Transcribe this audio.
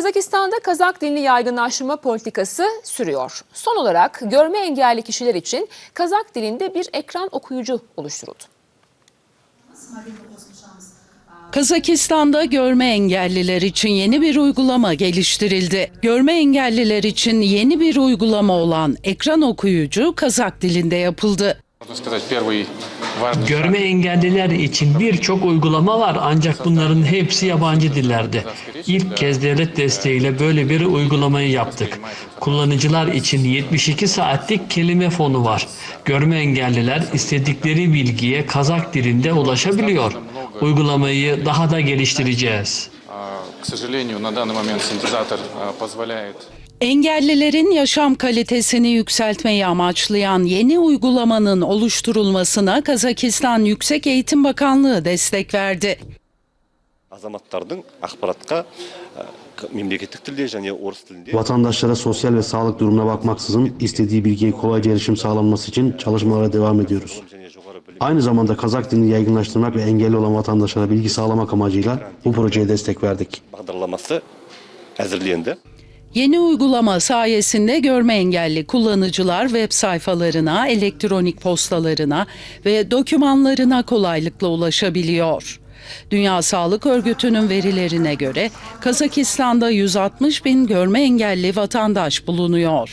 Kazakistan'da Kazak dilini yaygınlaştırma politikası sürüyor. Son olarak görme engelli kişiler için Kazak dilinde bir ekran okuyucu oluşturuldu. Kazakistan'da görme engelliler için yeni bir uygulama geliştirildi. Görme engelliler için yeni bir uygulama olan ekran okuyucu Kazak dilinde yapıldı. Можно сказать, первый важный Görme engelliler için birçok uygulama var ancak bunların hepsi yabancı dillerde. İlk kez devlet desteğiyle böyle bir uygulamayı yaptık. Kullanıcılar için 72 saatlik kelime fonu var. Görme engelliler istedikleri bilgiye Kazak dilinde ulaşabiliyor. Uygulamayı daha da geliştireceğiz. А, К сожалению, на данный момент синтезатор а, позволяет Engellilerin yaşam kalitesini yükseltmeyi amaçlayan yeni uygulamanın oluşturulmasına Kazakistan Yüksek Eğitim Bakanlığı destek verdi. азаматтардың ақпаратқа ә, к- мемлекеттік тілде және орыс тілінде Vatandaşlara sosyal ve sağlık durumuna bakmaksızın istediği bilgiye kolayca erişim sağlanması için çalışmalara devam ediyoruz. және жоғары білім Aynı zamanda Kazak dilini yaygınlaştırmak ve engelli olan vatandaşlara bilgi sağlamak amacıyla bu projeye destek verdik. бағдарламасы әзірленді Yeni uygulama sayesinde görme engelli kullanıcılar web sayfalarına, elektronik postalarına ve dokümanlarına kolaylıkla ulaşabiliyor. Dünya Sağlık Örgütü'nün verilerine göre Kazakistan'da 160 bin görme engelli vatandaş bulunuyor.